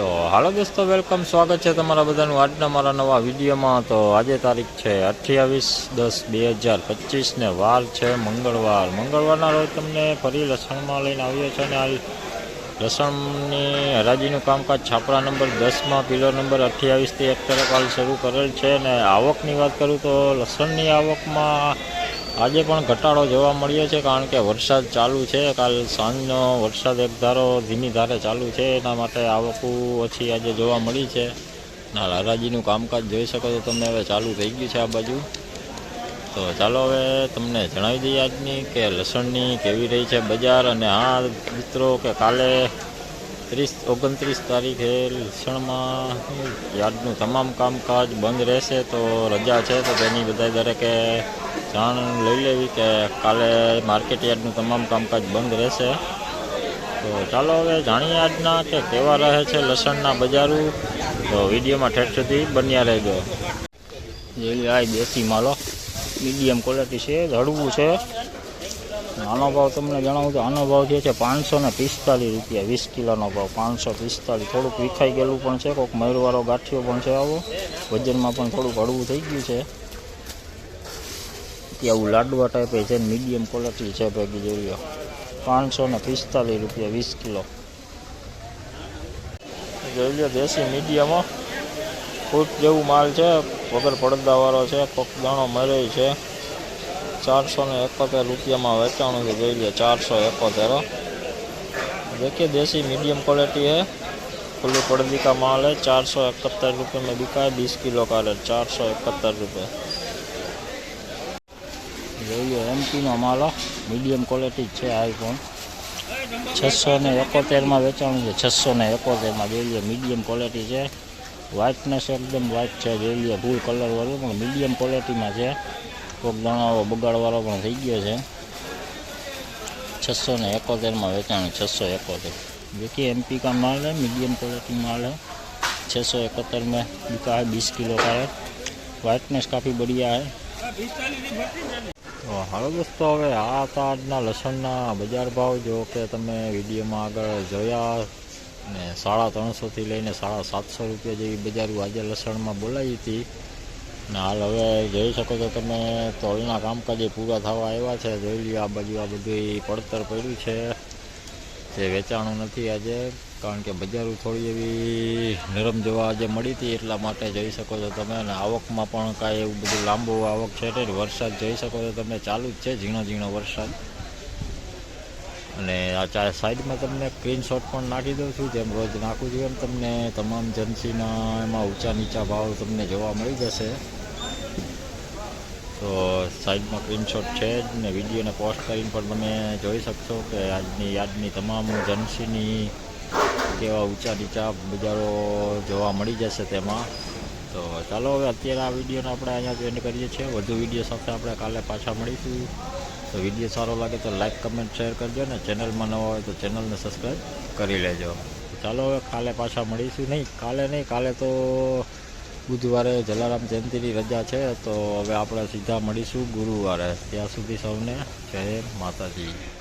તો હાલો દોસ્તો વેલકમ સ્વાગત છે તમારા બધાનું આજના મારા નવા વિડીયોમાં. તો આજે તારીખ છે અઠ્યાવીસ દસ બે હજાર પચીસને વાર છે મંગળવાર. મંગળવારના રોજ તમને ફરી લસણમાં લઈને આવ્યો છે અને આ લસણની હરાજીનું કામકાજ છાપરા નંબર દસમાં પીલો નંબર અઠ્યાવીસથી એક તરફ હાલ શરૂ કરેલ છે. અને આવકની વાત કરું તો લસણની આવકમાં આજે પણ ઘટાડો જોવા મળ્યો છે કારણ કે વરસાદ ચાલુ છે. કાલ સાંજનો વરસાદ એક ધારો ધીમી ધારે ચાલુ છે. એના માટે આવકું ઓછી આજે જોવા મળી છે. ના હરાજીનું કામકાજ જોઈ શકો તો તમને હવે ચાલુ થઈ ગયું છે આ બાજુ. તો ચાલો હવે તમને જણાવી દઈએ આજની કે લસણની કેવી રહી છે બજાર. અને હા, મિત્રો, કે કાલે ત્રીસ ઓગણત્રીસ તારીખે લસણમાં યાર્ડનું તમામ કામકાજ બંધ રહેશે તો રજા છે તો તેની બધા દરેકે જાણ લઈ લેવી કે કાલે માર્કેટ યાર્ડનું તમામ કામકાજ બંધ રહેશે. તો ચાલો હવે જાણીએ આજના કે કેવા રહે છે લસણના બજારો. તો વિડીયોમાં ઠેઠ સુધી બન્યા રહેજો. જોઈ આ દેશી માલો મીડિયમ ક્વોલિટી છે, હળવું છે. આનો ભાવ તમને જણાવું તો આનો ભાવ જે છે પાંચસો ને પિસ્તાલીસ રૂપિયા, વીસ કિલોનો ભાવ પાંચસો પિસ્તાલીસ. થોડુંક વિખાઈ ગયેલું પણ છે કોઈક મયુરવાળો ગાંઠિયો પણ છે આવો. વજનમાં પણ થોડુંક હળવું થઈ ગયું છે. આવું લાડવા ટાઈપે છે મીડિયમ ક્વોલિટી છે ભેગી જોઈએ પાંચસો ને પિસ્તાલીસ રૂપિયા, વીસ કિલો. જોઈ લો દેશી મીડિયમો. ફૂટ જેવું માલ છે, વગર પડદાવાળો છે પગદાણો મરે છે. ચારસો ને એકોતેર રૂપિયામાં વેચાણું છે જોઈ લે ચારસો એકોતેર देखिए देसी मीडियम क्वालिटी है फुल्ली पर्दी का माल है चार सौ इकहत्तर रुपये में बिका है बीस किलो का रेट चार सौ इकहत्तर रुपये જોઈએ એમપીનો માલ મીડિયમ ક્વોલિટી જ છે આઈફોન છસો ને એકોતેરમાં વેચાણું છે છસો ને એકોતેરમાં જોઈ લઈએ મીડિયમ ક્વોલિટી છે વ્હાઇટનેસ એકદમ વ્હાઇટ છે જોઈ લઈએ ફૂલ કલરવાળું પણ મીડિયમ ક્વોલિટીમાં છે કોક દાણાઓ બગાડવાળો પણ થઈ ગયો છે छः ने इकोतेर में वेचाण छः सौ इकोतेर देखिए एम पी का माल है मीडियम क्वालिटी माल है छः सौ इकहत्तर में बिका है बीस किलो का है वाइटनेस काफ़ी बढ़िया है તો હાલો દોસ્તો હવે આ હતા આજના લસણના બજાર ભાવ જો કે તમે વિડીયોમાં આગળ જોયા ને સાડા ત્રણસોથી લઈને સાડા સાતસો રૂપિયા જેવી બજારો આજે લસણમાં બોલાવી હતી ને હાલ હવે જોઈ શકો છો તમે, તોલના કામકાજે પૂરા થવા આવ્યા છે. જોઈ લ્યો, આ બાજુ આ બધું પડતર પડ્યું છે. જે વેચાણું નથી આજે, કારણ કે બજારો થોડી એવી નરમ જોવા આજે મળી હતી, એટલા માટે જોઈ શકો છો તમે. અને આવકમાં પણ કાંઈ એવું બધું લાંબુ આવક છે નહીં. વરસાદ જોઈ શકો છો તમે, ચાલુ જ છે ઝીણો ઝીણો વરસાદ. અને આ સાઈડમાં તમને સ્ક્રીનશોટ પણ નાખી દઉં છું, જેમ રોજ નાખું છું એમ તમને. તમામ જન્સીના એમાં ઊંચા નીચા ભાવ તમને જોવા મળી જશે. તો સાઈડમાં સ્ક્રીનશોટ છે જ ને વિડીયોને પોસ્ટ કરીને પણ તમે જોઈ શકશો કે આજની, યાદની તમામ જનસીની કેવા ઊંચા નીચા બજારો જોવા મળી જશે તેમાં. તો ચાલો હવે અત્યારે આ વિડીયોને આપણે અહીંયા એન્ડ કરીએ છીએ. વધુ વીડિયો સાથે આપણે કાલે પાછા મળીશું. તો વીડિયો સારો લાગે તો લાઈક કમેન્ટ શેર કરજો ને ચેનલમાં ન હોય તો ચેનલને સબસ્ક્રાઈબ કરી લેજો. ચાલો હવે કાલે પાછા મળીશું નહીં. કાલે નહીં, કાલે તો બુધવારે જલારામ જયંતિની રજા છે, તો હવે આપણે સીધા મળીશું ગુરુવારે. ત્યાં સુધી સૌને જય માતાજી.